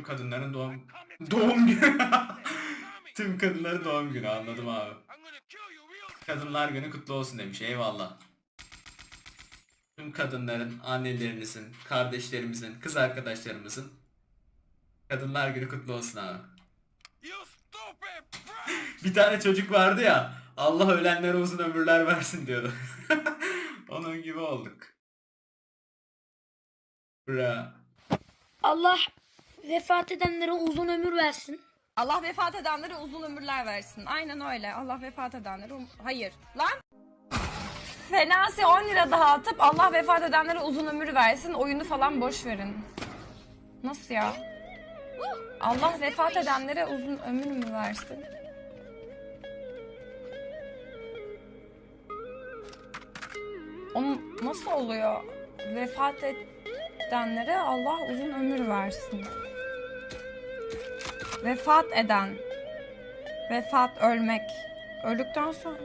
Tüm kadınların doğum doğum günü. Tüm kadınların doğum günü anladım abi. Kadınlar günü kutlu olsun demiş. Eyvallah. Tüm kadınların, annelerinizin, kardeşlerimizin, kız arkadaşlarımızın Kadınlar günü kutlu olsun abi. Bir tane çocuk vardı ya. Allah ölenlere uzun ömürler versin diyordu. Onun gibi olduk. Bra. Allah vefat edenlere uzun ömür versin. Allah vefat edenlere uzun ömürler versin. Aynen öyle. Allah vefat edenlere... um- Hayır. Lan! Fenasi 10 lira daha atıp Allah vefat edenlere uzun ömür versin. Oyunu falan boş verin. Nasıl ya? Allah vefat edenlere uzun ömür mü versin? Onun nasıl oluyor? Vefat edenlere Allah uzun ömür versin. Vefat eden. Vefat ölmek. Öldükten sonra